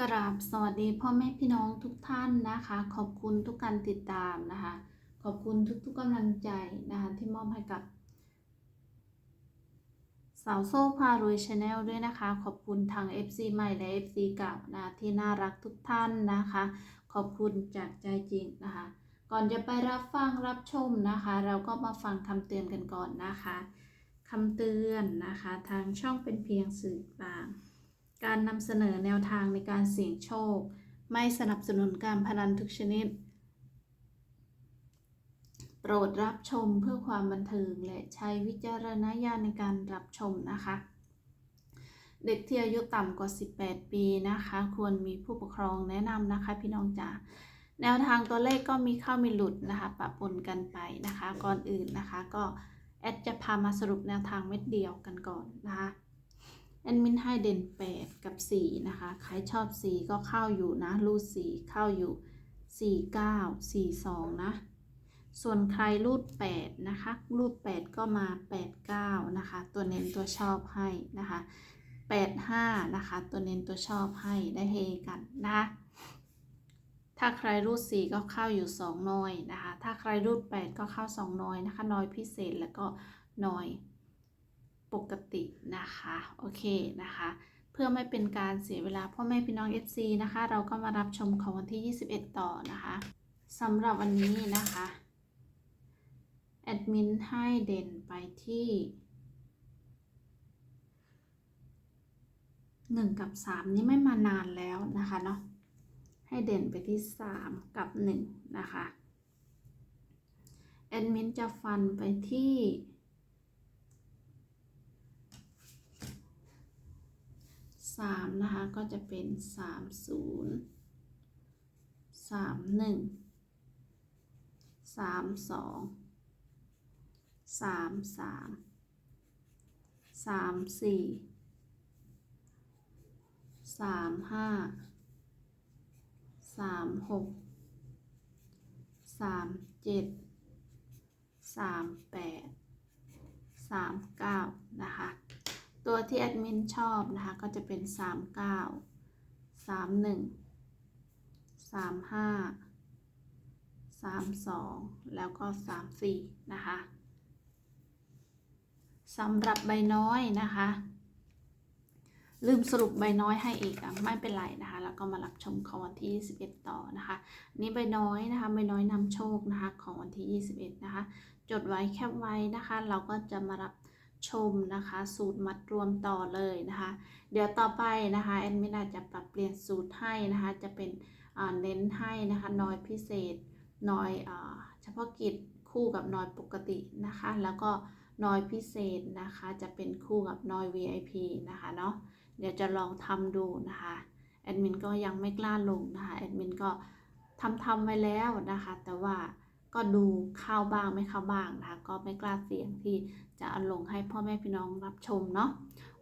กราบสวัสดีพ่อแม่พี่น้องทุกท่านนะคะ ขอบคุณทุกการติดตามนะคะ ขอบคุณทุกๆกำลังใจนะคะที่มอบให้กับ สาวโซ่พารวยชาแนลด้วยนะคะ ขอบคุณทาง FC ใหม่และ FC เก่านะที่น่ารักทุกท่านนะคะ ขอบคุณจากใจจริงนะคะ ก่อนจะไปรับฟังรับชมนะคะ เราก็มาฟังคำเตือนกันก่อนนะคะคำเตือนนะคะ ทางช่องเป็นเพียงสื่อกลาง การนำเสนอแนวทางในการเสี่ยงโชค ไม่สนับสนุนการพนันทุกชนิด โปรดรับชมเพื่อความบันเทิงและใช้วิจารณญาณในการรับชมนะคะ เด็กที่อายุต่ำกว่า 18 ปีนะคะ ควรมีผู้ปกครองแนะนำนะคะ พี่น้องจ๋าแนวทางตัวเลขก็มีเข้ามีหลุดนะคะปะปนกันไปนะคะ ก่อนอื่นนะคะ ก็แอดจะพามาสรุปแนวทางเม็ดเดียวกันก่อนนะคะ แอดมินให้เด่น 8 กับ 4 นะคะ ใครชอบ 4 ก็เข้าอยู่นะ รูด 4 เข้าอยู่ 4 9 4 2 นะ ส่วนใครรูด 8 นะคะ รูด 8 ก็มา 8 9 นะคะ ตัวเน้นตัวชอบให้นะคะ 8 5 นะคะ ตัวเน้นตัวชอบให้ได้เฮกันนะคะ ถ้าใครรูด 4 ก็เข้าอยู่ 2 น้อยนะคะ ถ้าใครรูด 8 ก็เข้า 2 น้อยนะคะ น้อยพิเศษแล้วก็น้อย ปกตินะคะโอเคนะคะ เพื่อไม่เป็นการเสียเวลาพ่อแม่พี่น้อง FC นะคะ เราก็มารับชมของวันที่ 21 ต่อนะคะสำหรับวันนี้นะคะแอดมินให้เด่นไปที่1กับ3นี่ไม่มานานแล้วนะคะเนาะให้เด่นไปที่3กับ1นะคะแอดมินจะฟันไปที่ 3 นะคะ ก็จะเป็น 3 0 3 1 3 2 3 3 3 4 3 5 3 6 3 7 3 8 3 9 ตัวที่แอดมินชอบนะคะ ก็จะเป็น 3 9 3 1 3 5 3 2 แล้วก็ 3 4 นะคะสำหรับใบน้อยนะคะ ลืมสรุปใบน้อยให้อีกอะไม่เป็นไรนะคะ แล้วก็มารับชมของวันที่ 21 ต่อนะคะ นี่ใบน้อยนะคะใบน้อยนำโชคนะคะของวันที่ 21 นะคะ จดไว้แคปไว้นะคะ เราก็จะมารับ ชมนะคะ สูตรมัดรวมต่อเลยนะคะ เดี๋ยวต่อไปนะคะแอดมินอาจจะปรับเปลี่ยนสูตรให้นะคะ จะเป็นเน้นให้นะคะน้อยพิเศษน้อยเฉพาะกิจคู่กับน้อยปกตินะคะ แล้วก็น้อยพิเศษนะคะ จะเป็นคู่กับน้อย VIP นะคะเนาะเดี๋ยวจะลองทำดูนะคะแอดมินก็ยังไม่กล้าลงนะคะแอดมินก็ทำทำไว้แล้วนะคะ แต่ว่า ก็ดูเข้าบ้างไม่เข้าบ้างนะคะก็ไม่กล้าเสี่ยงที่จะเอาลงให้พ่อแม่พี่น้องรับชมเนาะ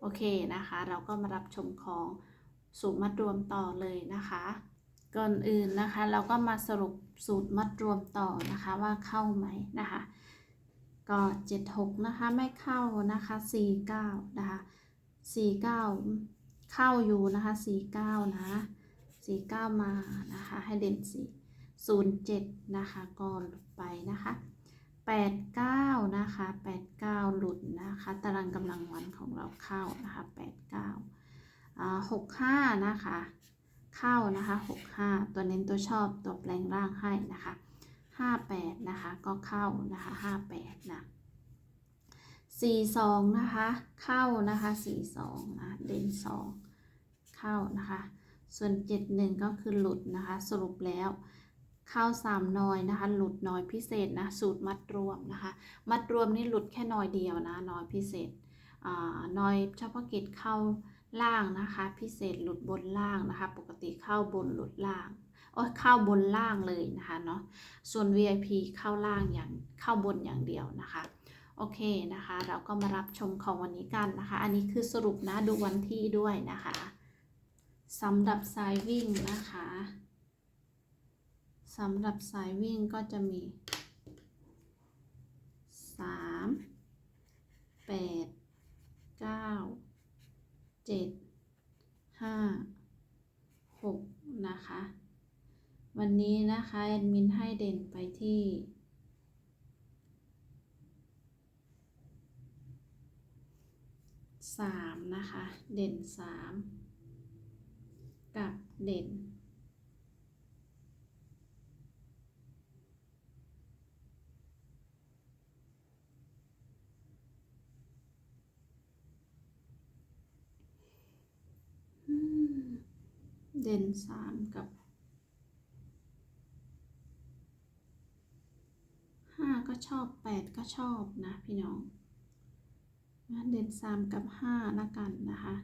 โอเคนะคะ เราก็มารับชมของสูตรมัดรวมต่อเลยนะคะก่อนอื่นนะคะ เราก็มาสรุปสูตรมัดรวมต่อนะคะว่าเข้าไหมนะคะ ก็ 76 นะคะไม่เข้านะคะ 49 นะคะ 49 เข้าอยู่นะคะ 49 นะ 49 มานะคะให้เด่น4 07 นะคะ ก็หลุดไปนะคะ 89 นะคะ 89 หลุดนะคะ ตารางกำลังวันของเราเข้านะคะ 89อ่า65 นะคะ เข้านะคะ 65 ตัวเน้นตัวชอบตัวแปลงร่างให้นะคะ 58 นะคะ ก็เข้านะคะ 58 นะ42 นะคะ เข้านะคะ 42 นะ เด่น 2 เข้านะคะ ส่วน 71 ก็คือหลุดนะคะ สรุปแล้ว ข้าสามน้อยนะคะ หลุดน้อยพิเศษนะสูตรมัดรวมนะคะ มัดรวมนี่หลุดแค่น้อยเดียวนะน้อยพิเศษอ่าน้อยเฉพาะกิจเข้าล่างนะคะ พิเศษหลุดบนล่างนะคะ ปกติเข้าบนหลุดล่างโอ้ยเข้าบนล่างเลยนะคะเนาะส่วน VIP เข้าล่างอย่างเข้าบนอย่างเดียวนะคะโอเคนะคะ เราก็มารับชมของวันนี้กันนะคะ อันนี้คือสรุปนะดูวันที่ด้วยนะคะสำหรับสายวิ่งนะคะ สำหรับสายวิ่งก็จะมีสามแปดเก้าเจ็ดห้าหกนะคะ วันนี้นะคะแอดมินให้เด่นไปที่สามนะคะ เด่นสามกับเด่น อืม เด่นสามกับห้าก็ชอบแปดก็ชอบนะพี่น้องงั้นเด่นสามกับห้าละกันนะคะ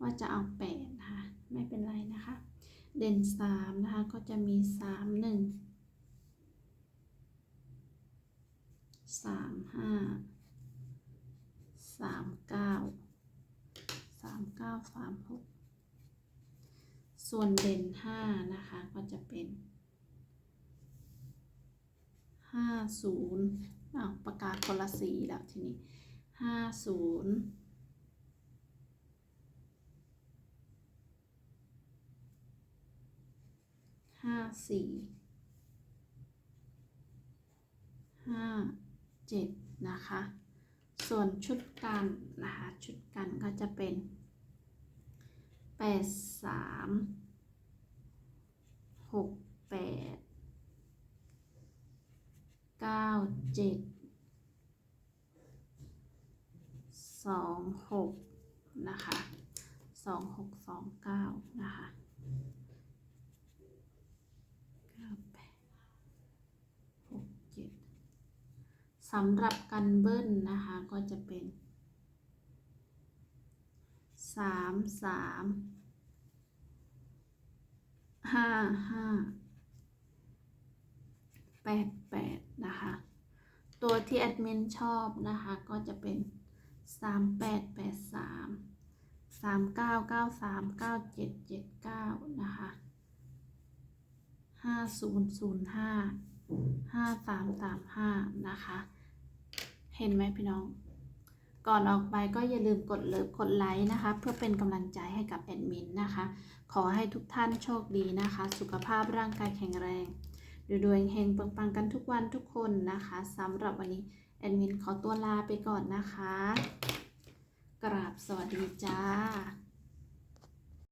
ว่าจะเอาแปดนะคะไม่เป็นไรนะคะ เด่นสามนะคะก็จะมีสามหนึ่งสามห้าสามเก้าสามเก้าสามหก ส่วนเด่นห้านะคะก็จะเป็นห้าศูนย์อ้าประกาศคนละสีแล้วทีนี้ห้าศูนย์ห้าสี่ห้าเจ็ดนะคะ ส่วนชุดกันนะคะ ชุดกันก็จะเป็น แปดสามหกแปดเก้าเจ็ดสองหกนะคะสองหกสองเก้านะคะเก้าแปดหกเจ็ดสำหรับกันเบิ้ลนะคะก็จะเป็น สามสามห้าห้าแปดแปดนะคะ ตัวที่แอดมินชอบนะคะ ก็จะเป็นสามแปดแปดสามสามเก้าเก้าสามเก้าเจ็ดเจ็ดเก้านะคะห้าศูนย์ศูนย์ห้าห้าสามสามห้านะคะ เห็นไหมพี่น้อง ก่อนออกไปก็อย่าลืมกดเลิฟกดไลค์นะคะ เพื่อเป็นกำลังใจให้กับแอดมินนะคะ ขอให้ทุกท่านโชคดีนะคะ สุขภาพร่างกายแข็งแรงรวยๆเฮงๆปังๆกันทุกวันทุกคนนะคะสำหรับวันนี้แอดมินขอตัวลาไปก่อนนะคะ กราบสวัสดีจ้า